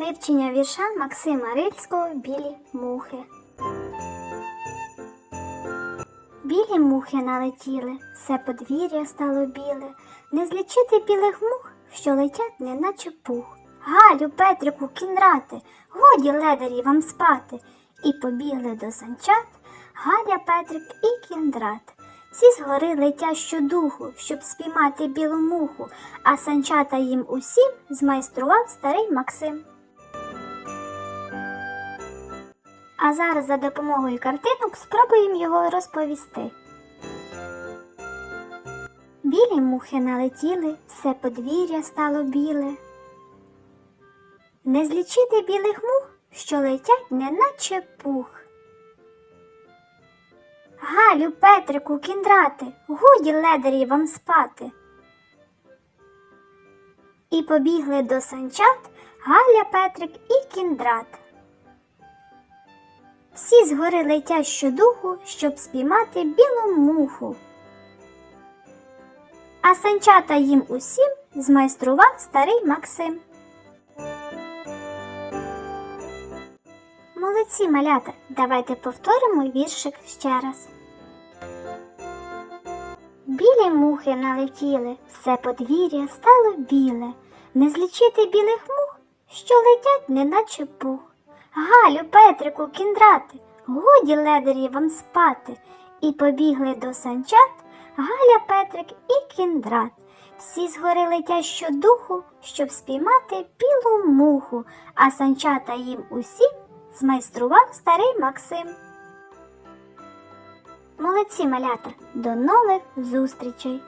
Вивчення вірша Максима Рильського Білі мухи. Білі мухи налетіли, все подвір'я стало біле, не злічити білих мух, що летять, неначе пух. Галю, Петрику, кінрати, годі ледарі вам спати. І побігли до санчат Галя, Петрик і кіндрат. Всі згори летять щодуху, щоб спіймати білу муху, а санчата їм усім змайстрував старий Максим. А зараз за допомогою картинок спробуємо його розповісти. Білі мухи налетіли, все подвір'я стало біле. Не злічити білих мух, що летять, неначе пух. Галю, Петрику, кіндрати, годі ледарі вам спати. І побігли до санчат Галя, Петрик і кіндрат. Всі згори летять щодуху, щоб спіймати білу муху. А санчата їм усім змайстрував старий Максим. Молодці, малята, давайте повторимо віршик ще раз. Білі мухи налетіли, все подвір'я стало біле, не злічити білих мух, що летять, неначе пух. Галю, Петрику, кіндрати, годі ледарі вам спати. І побігли до санчат Галя, Петрик і кіндрат. Всі згори летять щодуху, щоб спіймати білу муху, а санчата їм усім змайстрував старий Максим. Молодці малята, до нових зустрічей!